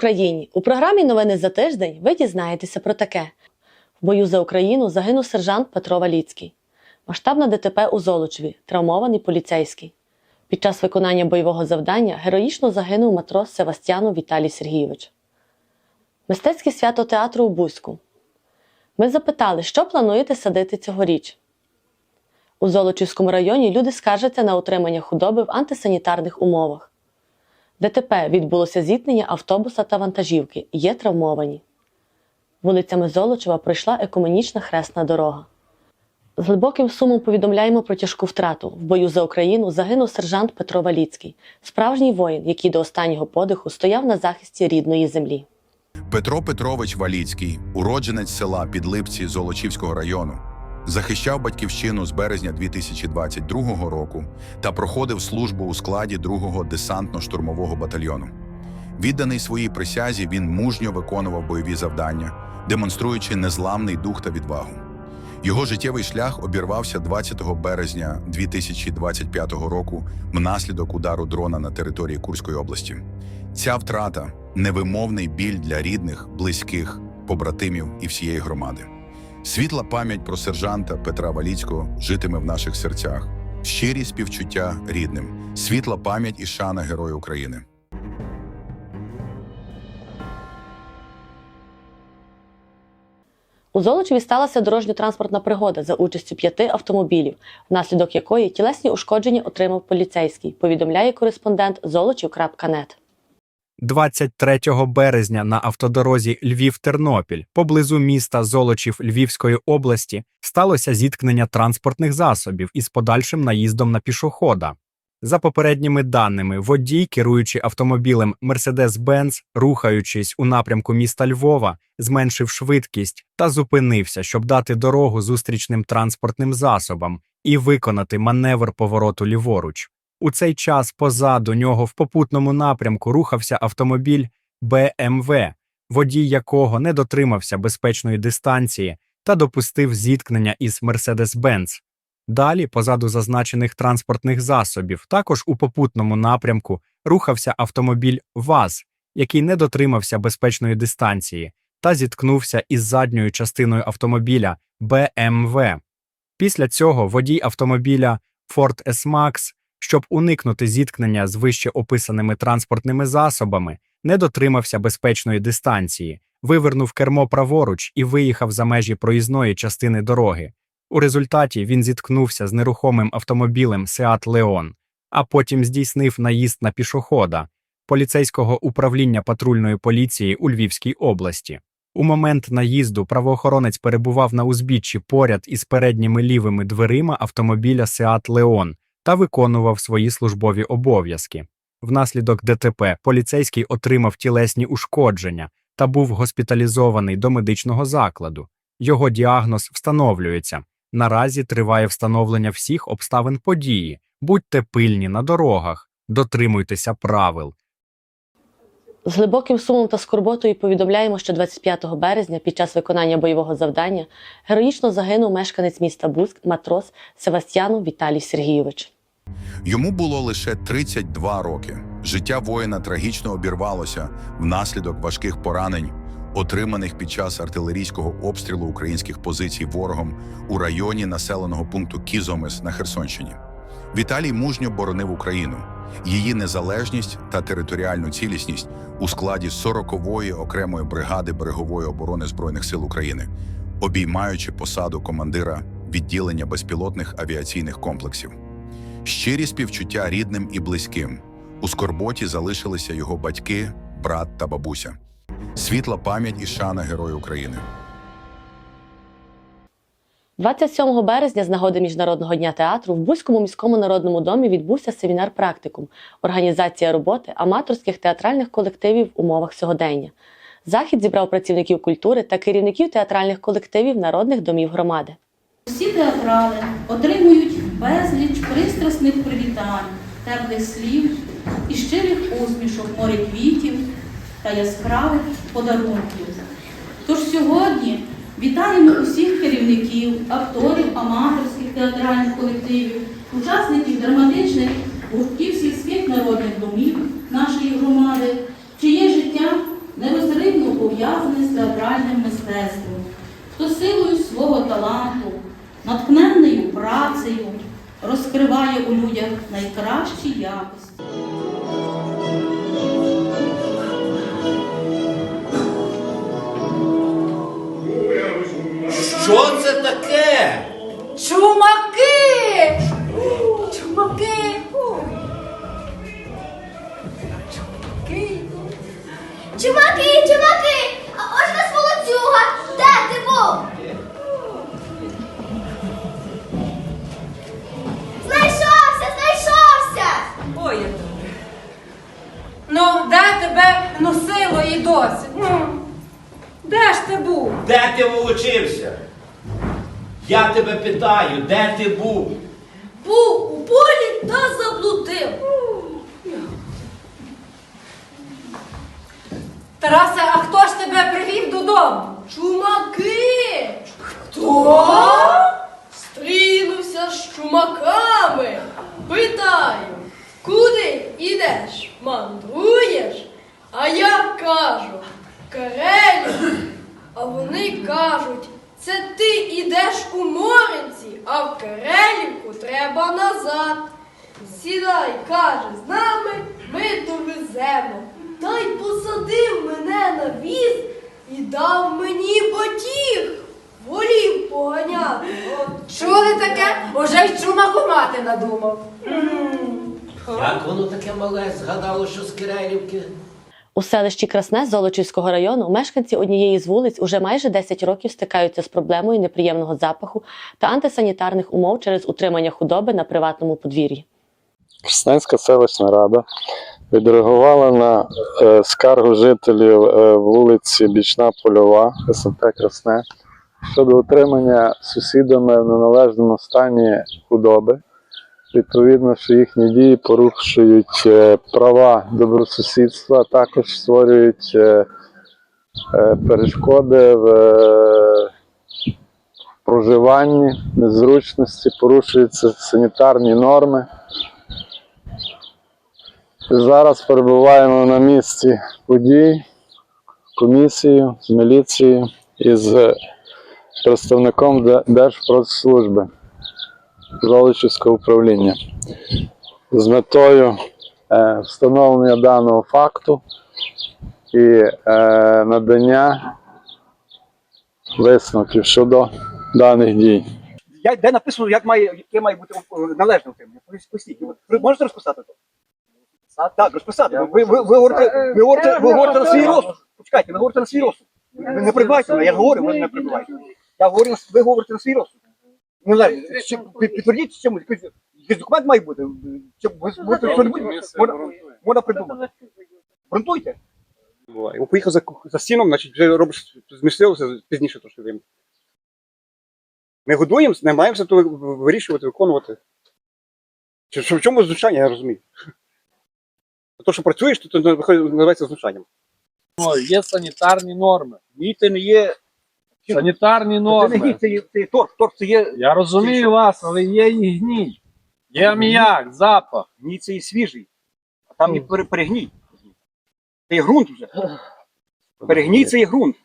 Україні! У програмі Новини за тиждень ви дізнаєтеся про таке: в бою за Україну загинув сержант Петро Валіцький. Масштабна ДТП у Золочеві, травмований поліцейський. Під час виконання бойового завдання героїчно загинув матрос Севастьянов Віталій Сергійович. Мистецьке свято театру у Бузьку. Ми запитали, що плануєте садити цьогоріч. У Золочівському районі люди скаржаться на утримання худоби в антисанітарних умовах. ДТП відбулося зіткнення автобуса та вантажівки. Є травмовані. Вулицями Золочева пройшла екуменічна хресна дорога. З глибоким сумом повідомляємо про тяжку втрату. В бою за Україну загинув сержант Петро Валіцький, справжній воїн, який до останнього подиху стояв на захисті рідної землі. Петро Петрович Валіцький, уродженець села Підлипці Золочівського району, захищав батьківщину з березня 2022 року та проходив службу у складі 2-го десантно-штурмового батальйону. Відданий своїй присязі, він мужньо виконував бойові завдання, демонструючи незламний дух та відвагу. Його життєвий шлях обірвався 20 березня 2025 року внаслідок удару дрона на території Курської області. Ця втрата невимовний біль для рідних, близьких, побратимів і всієї громади. Світла пам'ять про сержанта Петра Валіцького житиме в наших серцях. Щирі співчуття рідним, світла пам'ять і шана Герою України. У Золочеві сталася дорожньо-транспортна пригода за участю п'яти автомобілів, внаслідок якої тілесні ушкодження отримав поліцейський, повідомляє кореспондент золочів.нет. 23 березня на автодорозі Львів-Тернопіль поблизу міста Золочів Львівської області сталося зіткнення транспортних засобів із подальшим наїздом на пішохода. За попередніми даними, водій, керуючи автомобілем Mercedes-Benz, рухаючись у напрямку міста Львова, зменшив швидкість та зупинився, щоб дати дорогу зустрічним транспортним засобам і виконати маневр повороту ліворуч. У цей час позаду нього в попутному напрямку рухався автомобіль БМВ, водій якого не дотримався безпечної дистанції та допустив зіткнення із Mercedes-Benz. Далі, позаду зазначених транспортних засобів, також у попутному напрямку рухався автомобіль ВАЗ, який не дотримався безпечної дистанції та зіткнувся із задньою частиною автомобіля БМВ. Після цього водій автомобіля Ford S-Max щоб уникнути зіткнення з вище описаними транспортними засобами, не дотримався безпечної дистанції, вивернув кермо праворуч і виїхав за межі проїзної частини дороги. У результаті він зіткнувся з нерухомим автомобілем Seat Leon, а потім здійснив наїзд на пішохода поліцейського управління патрульної поліції у Львівській області. У момент наїзду правоохоронець перебував на узбіччі поряд із передніми лівими дверима автомобіля Seat Leon, та виконував свої службові обов'язки. Внаслідок ДТП поліцейський отримав тілесні ушкодження та був госпіталізований до медичного закладу. Його діагноз встановлюється. Наразі триває встановлення всіх обставин події. Будьте пильні на дорогах, дотримуйтеся правил. З глибоким сумом та скорботою повідомляємо, що 25 березня під час виконання бойового завдання героїчно загинув мешканець міста Бузьк матрос Севастьянов Віталій Сергійович. Йому було лише 32 роки. Життя воїна трагічно обірвалося внаслідок важких поранень, отриманих під час артилерійського обстрілу українських позицій ворогом у районі населеного пункту Кізомис на Херсонщині. Віталій мужньо боронив Україну, її незалежність та територіальну цілісність у складі 40-ї окремої бригади берегової оборони Збройних сил України, обіймаючи посаду командира відділення безпілотних авіаційних комплексів. Щирі співчуття рідним і близьким. У скорботі залишилися його батьки, брат та бабуся. Світла пам'ять і шана Герою України. 27 березня з нагоди Міжнародного дня театру в Бузькому міському народному домі відбувся семінар-практикум Організація роботи аматорських театральних колективів в умовах сьогодення. Захід зібрав працівників культури та керівників театральних колективів народних домів громади. Всі театрали отримують безліч пристрасних привітань, теплих слів і щирих усмішок, море квітів та яскравих подарунків. Тож сьогодні вітаємо усіх керівників, акторів, аматорських театральних колективів, учасників драматичних гуртків сільських народних домів нашої громади, чиє життя пов'язаний з театральним мистецтвом, хто силою свого таланту, натхненною працею розкриває у людях найкращі якості. Що це таке? Чумаки! Чумаки! Чуваки, чуваки! А ось нас волоцюга! Де ти був? Знайшовся, знайшовся! Ой, я добре. Ну, де тебе носило і досі? Ну, де ж ти був? Де ти волочився? Я тебе питаю, де ти був? Був у полі та заблудив. Тарасе, а хто ж тебе привів додому? Чумаки! Хто? Стрінувся з чумаками. Питаю, куди ідеш? Мандруєш? А я кажу, в А вони кажуть, це ти ідеш у Моринці, а в Карелівку треба назад. Сідай, каже, з нами ми довеземо. Та й посадив мене на віз і дав мені батіг. Волів поганяти. От Чули таке? Уже й чумаку мати надумав. Як воно таке мале згадало, що з Кирилівки? У селищі Красне Золочівського району мешканці однієї з вулиць уже майже 10 років стикаються з проблемою неприємного запаху та антисанітарних умов через утримання худоби на приватному подвір'ї. Красненська селищна рада відреагувала на е, скаргу жителів е, вулиці Бічна Польова, СМТ Красне щодо утримання сусідами в неналежному стані худоби. Відповідно, що їхні дії порушують е, права добросусідства, також створюють е, е, перешкоди в проживанні, незручності, порушуються санітарні норми. Зараз перебуваємо на місці подій, комісією з міліцією і з представником Де- Держпродслужби Золочівського управління з метою е, встановлення даного факту і е, надання висновків щодо даних дій. Я, де написано, як має, яке має бути належне утримання. Ви можете розписати то? Так, розписати. Ви, ви, ви, говорите, ви, говорите, ви говорите на свій розсуд. Почекайте, ви говорите на свій розсуд. Ви не прибивайте мене, я ж говорю, ви не прибивайте. Я говорю, ви говорите на свій розсуд. Належне. Чи- під- Підтвердіть чому. Якийсь якийсь документ має бути. Чи ви що-небудь? Можна, можна придумати. Грунтуйте. буває. Поїхав за, за стіном, значить вже робиш змістився пізніше трошки время. Ми годуємо, намагаємося то вирішувати, виконувати. Чи, що, в чому знущання, я розумію. То, що працюєш, то, то називається знущанням. Ну, є санітарні норми. Ні, не є. Санітарні Це не норми. це це торф. Торф це є. Я розумію вас, але є і гній. Є аміак, запах. Ні, це і свіжий. А там і пере- перегній. Це і ґрунт вже. Перегній це і ґрунт.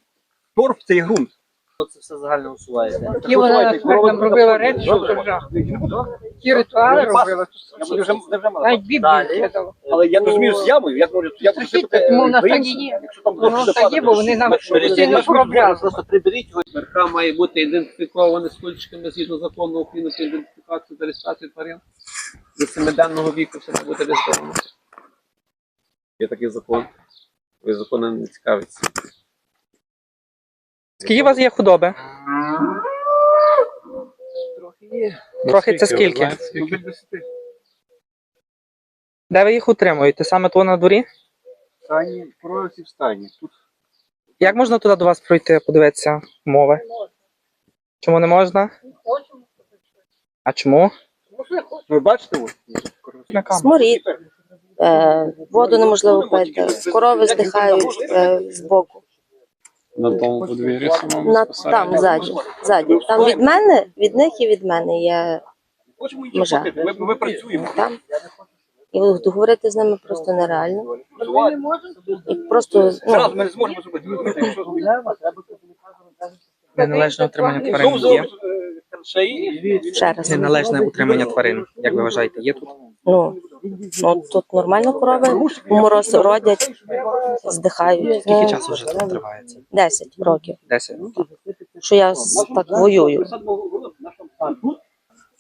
Торф це і ґрунт. Це все загально усувається. Які вона нам робила речі, що ті ритуали робила. Навіть Біблію читала. Але я не розумію з ямою, як можу, я буду все Тому в нас так і є. Якщо там Воно дощ так є, бо вони нам постійно. Просто приберіть його. Верха має бути ідентифікований стульчиками згідно закону України про ідентифікацію та реєстрацію тварин. До семиденного віку все має бути реєстровано. Є такий закон. Ви законом не цікавиться. Скільки у вас є худоби? Трохи це скільки? Де ви їх утримуєте? Саме тут на дворі? Стані, проці в стані. Тут Як можна туди до вас пройти, подивитися умови? Чому не можна? А чому? Ви бачите? ось? На камеру. Сморід. Е, воду неможливо пити. Корови здихають е, збоку. На тому подвір'ї На, там, ззаді, ззаді. Там від мене, від них і від мене є Межа. Ми, ми працюємо. там. І договорити з ними просто нереально. І просто ну, ми не зможемо. Ви зробити? Неналежне утримання тварин є. ще раз. Неналежне утримання тварин, як ви вважаєте, є тут? Ну, от тут нормально корови, мороз родять, здихають. Скільки Ну, часу вже тут тривається? 10 років. 10. Що я так воюю.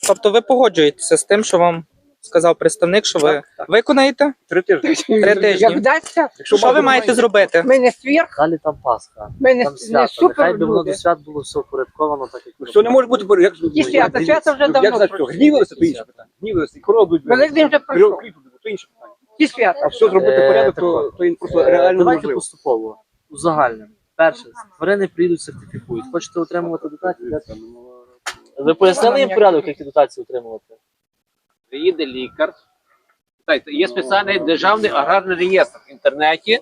Тобто ви погоджуєтеся з тим, що вам сказав представник, що ви виконаєте три тижні. три тижні. вдасться, Що ви маєте зробити? ми не сверх, Далі там Пасха. ми не, Там не свято. супер Нехай би воно до свят було все упорядковано, так як Що не може бути, бо як Ті свята, свята вже давно Як знаєш, що пройшли. гнівилися, то інше питання. Гнівилися, і корови будуть. Великдень вже пройшов. Кріп буде, то інше питання. Ті свята. А все зробити Е, порядок, то, то він просто реально Давайте неможливо. поступово. Узагальнимо. Перше, тварини прийдуть, сертифікують. Хочете отримувати дотацію? Ви пояснили їм порядок, які дотації отримувати? Приїде лікар. Знаєте, є спеціальний державний аграрний реєстр в інтернеті,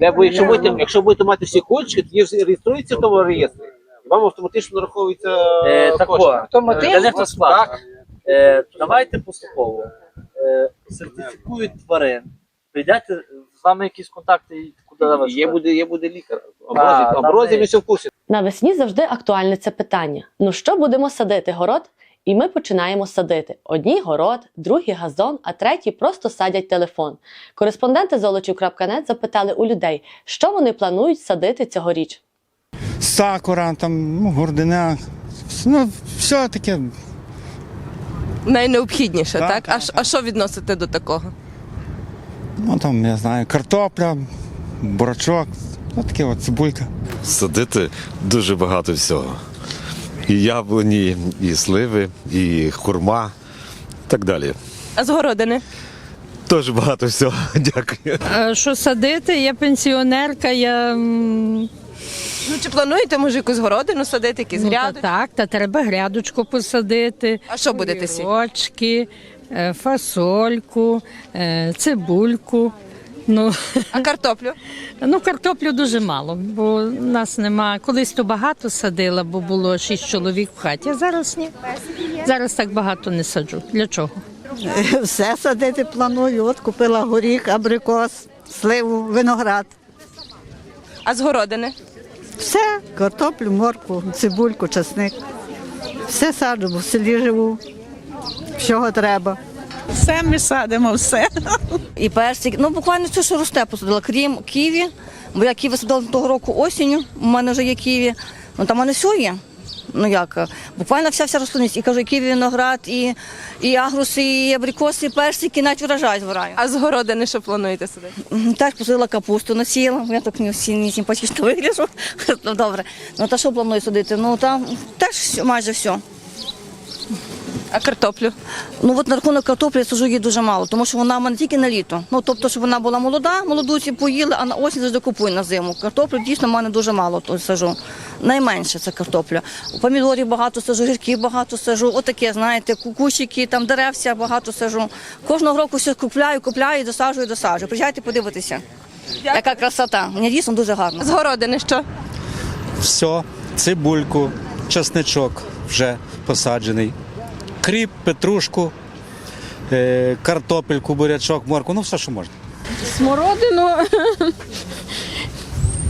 де ви, якщо будете, якщо будете мати всі тоді ж реєструється в тому реєстрі. І вам автоматично нараховується Е, кошти. Автоматично? це складно. Е, давайте поступово. Е, сертифікують тварин. Прийдете, з вами якісь контакти, і куди вас? Є буде, є буде лікар. Оброзі, оброзі все в курсі. Навесні завжди актуальне це питання. Ну що будемо садити город? І ми починаємо садити. Одні город, другі газон, а треті просто садять телефон. Кореспонденти золочів.нет запитали у людей, що вони планують садити цьогоріч. Сакура, там, ну, гордина. Ну, все таке. Найнеобхідніше, Так, так? так, А, а що відносите до такого? Ну там, я знаю, картопля, бурачок, ну таке от цибулька. Садити дуже багато всього. І яблуні, і сливи, і хурма, так далі. А з городини? Дуже багато всього. Дякую. Що садити? Я пенсіонерка, я. Ну, чи плануєте, може, якусь городину садити, якісь гряди? так, та треба грядочку посадити. А що будете сіяти? Огірочки, е, фасольку, е, цибульку. Ну, А картоплю? ну, картоплю дуже мало, бо нас нема. Колись то багато садила, бо було шість чоловік в хаті, а зараз ні. Зараз так багато не саджу. Для чого? Все садити планую. От купила горіх, абрикос, сливу, виноград. А з городини? Все, картоплю, морку, цибульку, часник. Все саджу, бо в селі живу. Всього треба. Все ми садимо, все. І персик. Ну, буквально все, що росте, посадила. Крім ківі, бо я ківі садила того року осінню, у мене вже є ківі. Ну там у мене все є. Ну як, буквально вся вся рослинність. І кажу, і ківі, виноград, і, і агруси, і абрикоси, і персики, навіть врожай збираю. А з городини що плануєте садити? Теж посадила капусту, насіяла. Я так не всі не симпатично вигляджу. Ну, добре. Ну та що планую садити? Ну там теж майже все. А картоплю? Ну от на рахунок картоплі я сажу її дуже мало, тому що вона в мене тільки на літо. Ну тобто, щоб вона була молода, молодуці поїли, а на осінь завжди купую на зиму. Картоплю дійсно в мене дуже мало тут сажу. Найменше це картопля. У помідорів багато сажу, гірків багато сажу. Отаке, знаєте, кукусики, там деревця багато сажу. Кожного року все купляю, купляю, досаджую, досаджую. Приїжджайте подивитися. Яка красота. Мені дійсно дуже гарно. З городини що? Все, цибульку, часничок вже посаджений, кріп, петрушку, е, картопельку, бурячок, морку, ну все, що можна. Смородину.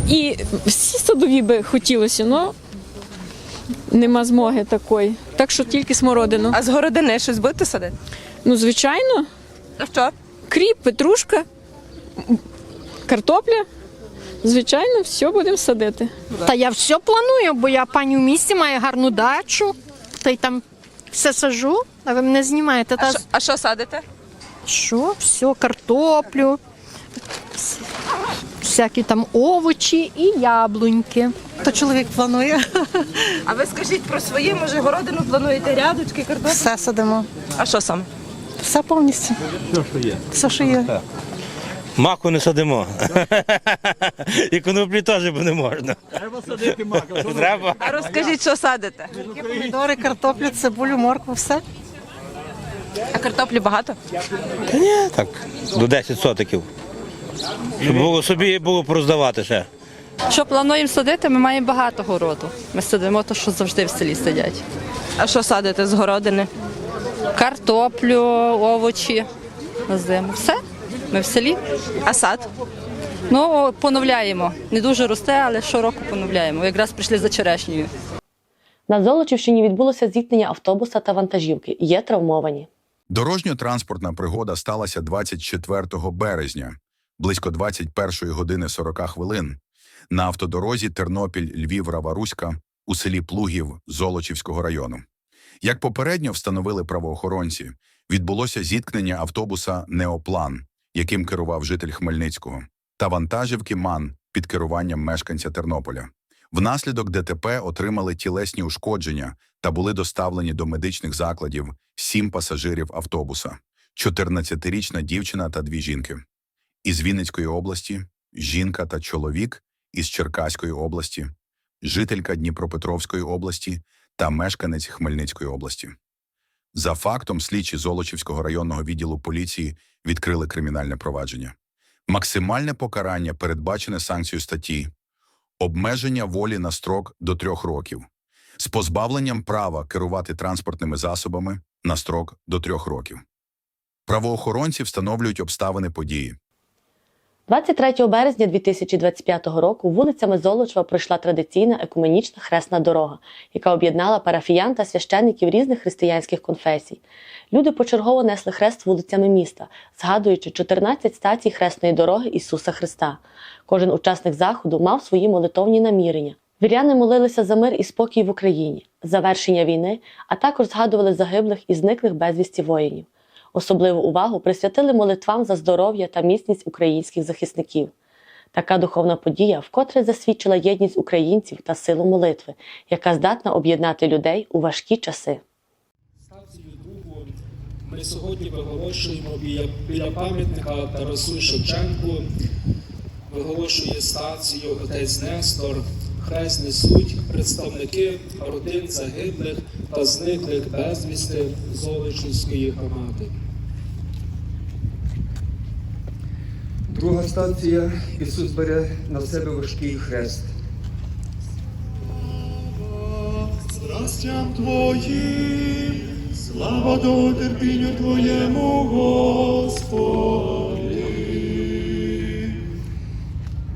І всі садові би хотілося, але нема змоги такої. Так що тільки смородину. А з городини щось будете садити? Ну, звичайно, А що? кріп, петрушка, картопля. Звичайно, все будемо садити. Та я все планую, бо я пані в місті маю гарну дачу, та й там все сажу, а ви мене знімаєте. А Та що, а що садите? що? Все, картоплю, вс- всякі там овочі і яблуньки. То чоловік планує. А ви скажіть про свої, може, городину плануєте рядочки, картоплю? Все садимо. А що саме? Все повністю. Все, що є. Все, що є. Маку не садимо. І коноплі теж бо не можна. Треба садити. Треба. А розкажіть, що садите? Помідори, картоплю, цибулю, моркву, все. А картоплі багато? Та ні, так, до 10 сотиків. Щоб було собі було пороздавати ще. Що плануємо садити, ми маємо багато городу. Ми садимо те, що завжди в селі сидять. А що садите з городини? Картоплю, овочі. на зиму. Все, ми в селі. А сад? Ну, поновляємо. Не дуже росте, але щороку поновляємо. Якраз прийшли за черешнею. На Золочівщині відбулося зіткнення автобуса та вантажівки. Є травмовані. Дорожньо-транспортна пригода сталася 24 березня, близько 21 години 40 хвилин, на автодорозі Тернопіль-Львів-Раваруська у селі Плугів Золочівського району. Як попередньо встановили правоохоронці, відбулося зіткнення автобуса Неоплан, яким керував житель Хмельницького, та вантажівки МАН під керуванням мешканця Тернополя. Внаслідок ДТП отримали тілесні ушкодження та були доставлені до медичних закладів сім пасажирів автобуса, 14-річна дівчина та дві жінки. Із Вінницької області жінка та чоловік із Черкаської області, жителька Дніпропетровської області та мешканець Хмельницької області. За фактом слідчі Золочівського районного відділу поліції відкрили кримінальне провадження. Максимальне покарання передбачене санкцією статті обмеження волі на строк до трьох років з позбавленням права керувати транспортними засобами на строк до трьох років. Правоохоронці встановлюють обставини події. 23 березня 2025 року вулицями Золочева пройшла традиційна екуменічна хресна дорога, яка об'єднала парафіян та священників різних християнських конфесій. Люди почергово несли хрест вулицями міста, згадуючи 14 стацій хресної дороги Ісуса Христа. Кожен учасник заходу мав свої молитовні намірення. Віряни молилися за мир і спокій в Україні, завершення війни, а також згадували загиблих і зниклих безвісті воїнів. Особливу увагу присвятили молитвам за здоров'я та міцність українських захисників. Така духовна подія вкотре засвідчила єдність українців та силу молитви, яка здатна об'єднати людей у важкі часи. Ми сьогодні виголошуємо біля, біля пам'ятника Тарасу Шевченку, виголошує стацію отець Нестор, хрест несуть представники родин загиблих та зниклих безвісти Золочівської громади. Друга стація Ісус бере на себе важкий хрест. Страстям Твоїм, слава до терпінню Твоєму, Господи.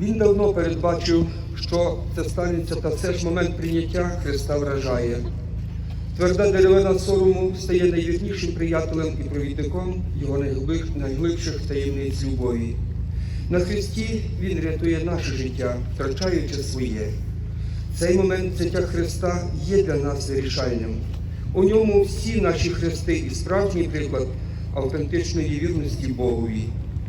Він давно передбачив, що це станеться, та все ж момент прийняття Христа вражає. Тверда деревина сорому стає найвірнішим приятелем і провідником його найглибших таємниць любові. На Христі Він рятує наше життя, втрачаючи своє. Цей момент взяття Христа є для нас вирішальним. У ньому всі наші хрести і справжній приклад автентичної вірності Богові.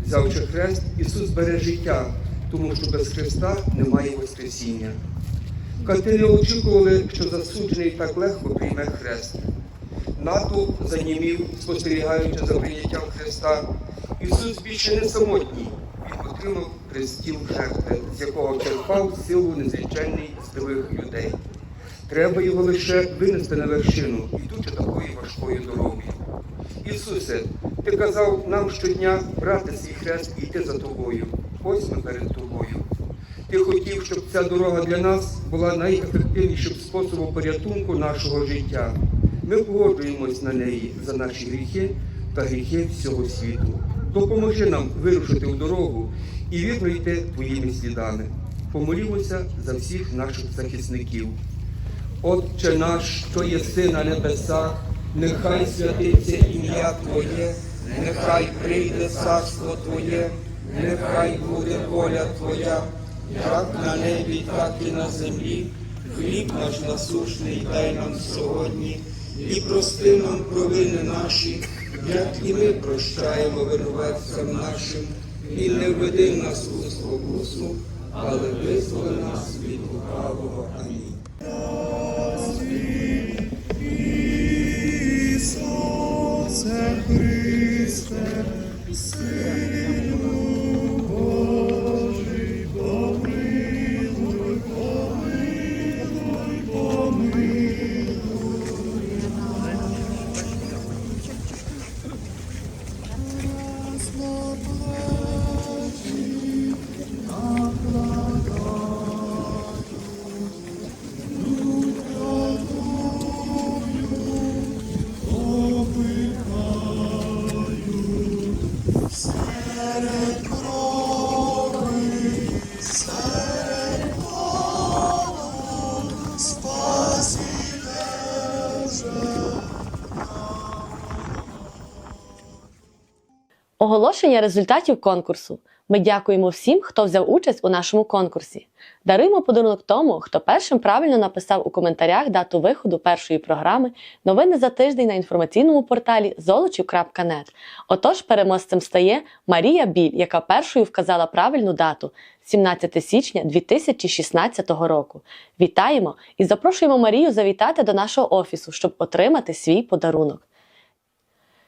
Взявши хрест, Ісус бере життя, тому що без Христа немає Воскресіння. Кати не очікували, що засуджений так легко прийме хрест. Натовп занімів, спостерігаючи за прийняттям Христа. Ісус більше не самотній. Отримав престіл жертви, з якого черпав силу незвичайний з людей. Треба його лише винести на вершину, ідучи такою важкою дорогою. Ісусе, ти казав нам щодня брати свій хрест і йти за тобою. Ось ми перед тобою. Ти хотів, щоб ця дорога для нас була найефективнішим способом порятунку нашого життя. Ми погоджуємось на неї за наші гріхи та гріхи всього світу. Допоможи нам вирушити в дорогу і вірно йти твоїми слідами. Помолімося за всіх наших захисників. Отче наш, що єси на небесах, нехай святиться ім'я Твоє, нехай прийде царство Твоє, нехай буде воля Твоя, як на небі, так і на землі. Хліб наш насушний дай нам сьогодні, і прости нам провини наші, як і ми прощаємо винуватцям нашим, і не введи нас у спокусу, але визволи нас від лукавого. Амінь. Христе, Сину Props. Оголошення результатів конкурсу. Ми дякуємо всім, хто взяв участь у нашому конкурсі. Даруємо подарунок тому, хто першим правильно написав у коментарях дату виходу першої програми Новини за тиждень на інформаційному порталі золочів.нет. Отож, переможцем стає Марія Біль, яка першою вказала правильну дату 17 січня 2016 року. Вітаємо і запрошуємо Марію завітати до нашого офісу, щоб отримати свій подарунок.